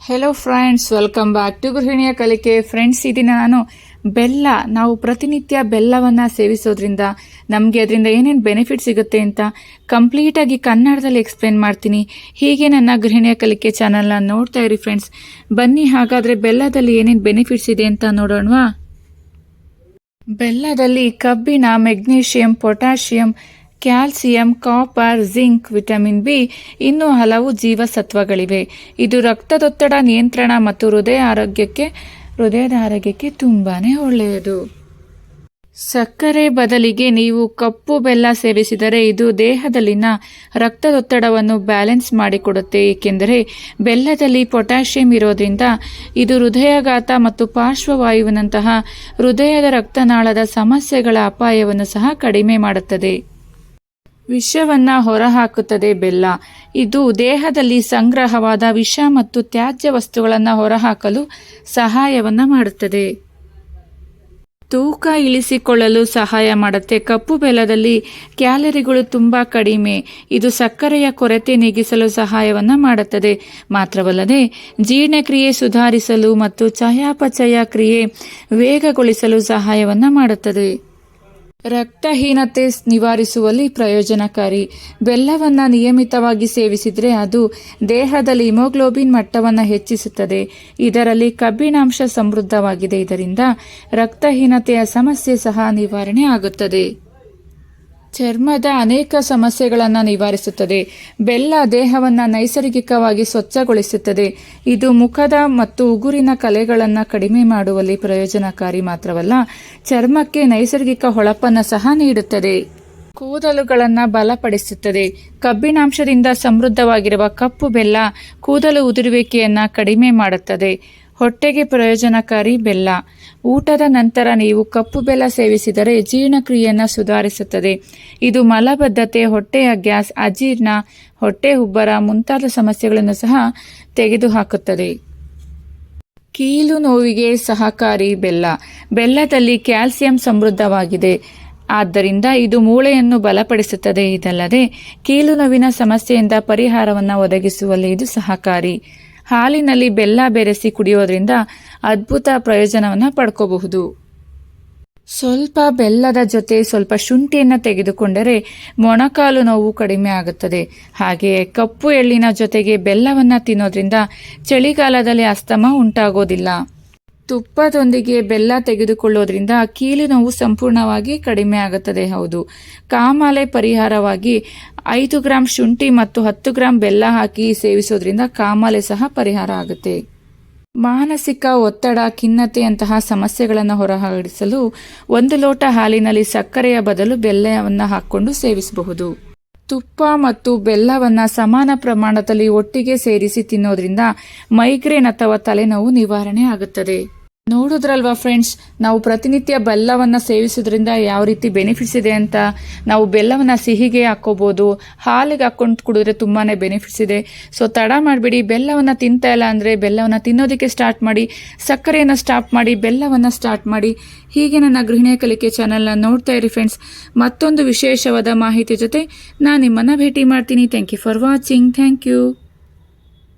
Hello friends welcome back to ಗೃಹಿಣಿಯ ಕಲಿಕೆ friends ಈ ದಿನ ನಾನು. ಬೆಲ್ಲ, ನಾವು ಪ್ರತಿನಿತ್ಯ ಬೆಲ್ಲವನ್ನು ಸೇವಿಸೋದ್ರಿಂದ ನಮಗೆ ಅದರಿಂದ ಏನೇನು ಬೆನಿಫಿಟ್ ಸಿಗುತ್ತೆ ಅಂತ ಕಂಪ್ಲೀಟಾಗಿ ಕನ್ನಡದಲ್ಲಿ ಎಕ್ಸ್ಪ್ಲೇನ್ ಮಾಡ್ತೀನಿ. ಹೀಗೆ ನನ್ನ ಗೃಹಿಣಿಯ ಕಲಿಕೆ ಚಾನಲ್ನ ನೋಡ್ತಾ ಇರಿ ಫ್ರೆಂಡ್ಸ್ ಬನ್ನಿ ಹಾಗಾದರೆ ಬೆಲ್ಲದಲ್ಲಿ ಏನೇನು ಬೆನಿಫಿಟ್ಸ್ ಇದೆ ಅಂತ ನೋಡೋಣವಾ? ಬೆಲ್ಲದಲ್ಲಿ ಕಬ್ಬಿಣ magnesium potassium calcium, copper, zinc, vitamin B ಇನ್ನೂ ಹಲವು ಜೀವಸತ್ವಗಳಿವೆ. ಇದು ರಕ್ತದೊತ್ತಡ ನಿಯಂತ್ರಣ ಮತ್ತು ಹೃದಯ ಆರೋಗ್ಯಕ್ಕೆ, ಹೃದಯದ ಆರೋಗ್ಯಕ್ಕೆ ತುಂಬಾನೇ ಒಳ್ಳೆಯದು. ಸಕ್ಕರೆ ಬದಲಿಗೆ ನೀವು ಕಪ್ಪು ಬೆಲ್ಲ ಸೇವಿಸಿದರೆ ಇದು ದೇಹದಲ್ಲಿನ ರಕ್ತದೊತ್ತಡವನ್ನು ಬ್ಯಾಲೆನ್ಸ್ ಮಾಡಿಕೊಡುತ್ತೆ. ಏಕೆಂದರೆ ಬೆಲ್ಲದಲ್ಲಿ ಪೊಟ್ಯಾಷಿಯಂ ಇರೋದ್ರಿಂದ ಇದು ಹೃದಯಾಘಾತ ಮತ್ತು ಪಾರ್ಶ್ವವಾಯುವಿನಂತಹ ಹೃದಯದ ರಕ್ತನಾಳದ ಸಮಸ್ಯೆಗಳ ಅಪಾಯವನ್ನು ಸಹ ಕಡಿಮೆ ಮಾಡುತ್ತದೆ. ವಿಷವನ್ನ ಹೊರಹಾಕುತ್ತದೆ ಬೆಲ್ಲ. ಇದು ದೇಹದಲ್ಲಿ ಸಂಗ್ರಹವಾದ ವಿಷ ಮತ್ತು ತ್ಯಾಜ್ಯ ವಸ್ತುಗಳನ್ನು ಹೊರಹಾಕಲು ಸಹಾಯವನ್ನ ಮಾಡುತ್ತದೆ. ತೂಕ ಇಳಿಸಿಕೊಳ್ಳಲು ಸಹಾಯ ಮಾಡುತ್ತೆ. ಕಪ್ಪು ಬೆಲ್ಲದಲ್ಲಿ ಕ್ಯಾಲರಿಗಳು ತುಂಬ ಕಡಿಮೆ. ಇದು ಸಕ್ಕರೆಯ ಕೊರತೆ ನೀಗಿಸಲು ಸಹಾಯವನ್ನ ಮಾಡುತ್ತದೆ. ಮಾತ್ರವಲ್ಲದೆ, ಜೀರ್ಣಕ್ರಿಯೆ ಸುಧಾರಿಸಲು ಮತ್ತು ಚಯಾಪಚಯ ಕ್ರಿಯೆ ವೇಗಗೊಳಿಸಲು ಸಹಾಯವನ್ನ ಮಾಡುತ್ತದೆ. ರಕ್ತಹೀನತೆ ನಿವಾರಿಸುವಲ್ಲಿ ಪ್ರಯೋಜನಕಾರಿ. ಬೆಲ್ಲವನ್ನು ನಿಯಮಿತವಾಗಿ ಸೇವಿಸಿದರೆ ಅದು ದೇಹದಲ್ಲಿ ಹಿಮೋಗ್ಲೋಬಿನ್ ಮಟ್ಟವನ್ನು ಹೆಚ್ಚಿಸುತ್ತದೆ. ಇದರಲ್ಲಿ ಕಬ್ಬಿಣಾಂಶ ಸಮೃದ್ಧವಾಗಿದೆ. ಇದರಿಂದ ರಕ್ತಹೀನತೆಯ ಸಮಸ್ಯೆ ಸಹ ನಿವಾರಣೆ ಆಗುತ್ತದೆ. ಚರ್ಮದ ಅನೇಕ ಸಮಸ್ಯೆಗಳನ್ನು ನಿವಾರಿಸುತ್ತದೆ. ಬೆಲ್ಲ ದೇಹವನ್ನು ನೈಸರ್ಗಿಕವಾಗಿ ಸ್ವಚ್ಛಗೊಳಿಸುತ್ತದೆ. ಇದು ಮುಖದ ಮತ್ತು ಉಗುರಿನ ಕಲೆಗಳನ್ನು ಕಡಿಮೆ ಮಾಡುವಲ್ಲಿ ಪ್ರಯೋಜನಕಾರಿ ಮಾತ್ರವಲ್ಲ, ಚರ್ಮಕ್ಕೆ ನೈಸರ್ಗಿಕ ಹೊಳಪನ್ನು ಸಹ ನೀಡುತ್ತದೆ. ಕೂದಲುಗಳನ್ನು ಬಲಪಡಿಸುತ್ತದೆ. ಕಬ್ಬಿಣಾಂಶದಿಂದ ಸಮೃದ್ಧವಾಗಿರುವ ಕಪ್ಪು ಬೆಲ್ಲ ಕೂದಲು ಉದುರುವಿಕೆಯನ್ನು ಕಡಿಮೆ ಮಾಡುತ್ತದೆ. ಹೊಟ್ಟೆಗೆ ಪ್ರಯೋಜನಕಾರಿ ಬೆಲ್ಲ. ಊಟದ ನಂತರ ನೀವು ಕಪ್ಪು ಬೆಲ್ಲ ಸೇವಿಸಿದರೆ ಜೀರ್ಣಕ್ರಿಯೆಯನ್ನು ಸುಧಾರಿಸುತ್ತದೆ. ಇದು ಮಲಬದ್ಧತೆ, ಹೊಟ್ಟೆಯ ಗ್ಯಾಸ್, ಅಜೀರ್ಣ, ಹೊಟ್ಟೆ ಉಬ್ಬರ ಮುಂತಾದ ಸಮಸ್ಯೆಗಳನ್ನು ಸಹ ತೆಗೆದುಹಾಕುತ್ತದೆ. ಕೀಲು ನೋವಿಗೆ ಸಹಕಾರಿ ಬೆಲ್ಲ. ಬೆಲ್ಲದಲ್ಲಿ ಕ್ಯಾಲ್ಸಿಯಂ ಸಮೃದ್ಧವಾಗಿದೆ. ಆದ್ದರಿಂದ ಇದು ಮೂಳೆಯನ್ನು ಬಲಪಡಿಸುತ್ತದೆ. ಇದಲ್ಲದೆ ಕೀಲು ನೋವಿನ ಸಮಸ್ಯೆಯಿಂದ ಪರಿಹಾರವನ್ನು ಒದಗಿಸುವಲ್ಲಿ ಇದು ಸಹಕಾರಿ. ಹಾಲಿನಲ್ಲಿ ಬೆಲ್ಲ ಬೆರೆಸಿ ಕುಡಿಯೋದ್ರಿಂದ ಅದ್ಭುತ ಪ್ರಯೋಜನವನ್ನು ಪಡ್ಕೋಬಹುದು. ಸ್ವಲ್ಪ ಬೆಲ್ಲದ ಜೊತೆ ಸ್ವಲ್ಪ ಶುಂಠಿಯನ್ನು ತೆಗೆದುಕೊಂಡರೆ ಮೊಣಕಾಲು ನೋವು ಕಡಿಮೆ ಆಗುತ್ತದೆ. ಹಾಗೆಯೇ ಕಪ್ಪು ಎಳ್ಳಿನ ಜೊತೆಗೆ ಬೆಲ್ಲವನ್ನು ತಿನ್ನೋದ್ರಿಂದ ಚಳಿಗಾಲದಲ್ಲಿ ಅಸ್ತಮ ಉಂಟಾಗೋದಿಲ್ಲ. ತುಪ್ಪದೊಂದಿಗೆ ಬೆಲ್ಲ ತೆಗೆದುಕೊಳ್ಳೋದ್ರಿಂದ ಕೀಲು ನೋವು ಸಂಪೂರ್ಣವಾಗಿ ಕಡಿಮೆ ಆಗುತ್ತದೆ, ಹೌದು. ಕಾಮಾಲೆ ಪರಿಹಾರವಾಗಿ ಐದು ಗ್ರಾಂ ಶುಂಠಿ ಮತ್ತು ಹತ್ತು ಗ್ರಾಂ ಬೆಲ್ಲ ಹಾಕಿ ಸೇವಿಸೋದ್ರಿಂದ ಕಾಮಾಲೆ ಸಹ ಪರಿಹಾರ ಆಗುತ್ತೆ. ಮಾನಸಿಕ ಒತ್ತಡ ಖಿನ್ನತೆಯಂತಹ ಸಮಸ್ಯೆಗಳನ್ನು ಹೊರಹಾಡಿಸಲು ಒಂದು ಲೋಟ ಹಾಲಿನಲ್ಲಿ ಸಕ್ಕರೆಯ ಬದಲು ಬೆಲ್ಲವನ್ನು ಹಾಕ್ಕೊಂಡು ಸೇವಿಸಬಹುದು. ತುಪ್ಪ ಮತ್ತು ಬೆಲ್ಲವನ್ನು ಸಮಾನ ಪ್ರಮಾಣದಲ್ಲಿ ಒಟ್ಟಿಗೆ ಸೇರಿಸಿ ತಿನ್ನೋದ್ರಿಂದ ಮೈಗ್ರೇನ್ ಅಥವಾ ತಲೆನೋವು ನಿವಾರಣೆ ಆಗುತ್ತದೆ. ನೋಡಿದ್ರಲ್ವಾ ಫ್ರೆಂಡ್ಸ್ ನಾವು ಪ್ರತಿನಿತ್ಯ ಬೆಲ್ಲವನ್ನು ಸೇವಿಸೋದ್ರಿಂದ ಯಾವ ರೀತಿ ಬೆನಿಫಿಟ್ಸ್ ಇದೆ ಅಂತ? ನಾವು ಬೆಲ್ಲವನ್ನು ಸಿಹಿಗೆ ಹಾಕೋಬಹುದು ಹಾಲಿಗೆ ಹಾಕ್ಕೊಂಡು ಕುಡಿದ್ರೆ ತುಂಬಾ ಬೆನಿಫಿಟ್ಸ್ ಇದೆ. ಸೊ ತಡ ಮಾಡಿಬಿಡಿ, ಬೆಲ್ಲವನ್ನು ತಿಂತಾ ಇಲ್ಲ ಅಂದರೆ ಬೆಲ್ಲವನ್ನು ತಿನ್ನೋದಕ್ಕೆ ಸ್ಟಾರ್ಟ್ ಮಾಡಿ, ಸಕ್ಕರೆಯನ್ನು ಸ್ಟಾಪ್ ಮಾಡಿ, ಬೆಲ್ಲವನ್ನು ಸ್ಟಾರ್ಟ್ ಮಾಡಿ. ಹೀಗೆ ನನ್ನ ಗೃಹಿಣಿಯ ಕಲಿಕೆ ಚಾನಲ್ನ ನೋಡ್ತಾ ಇರಿ ಫ್ರೆಂಡ್ಸ್ ಮತ್ತೊಂದು ವಿಶೇಷವಾದ ಮಾಹಿತಿ ಜೊತೆ ನಾನು ನಿಮ್ಮನ್ನು ಭೇಟಿ ಮಾಡ್ತೀನಿ. Thank you for watching thank you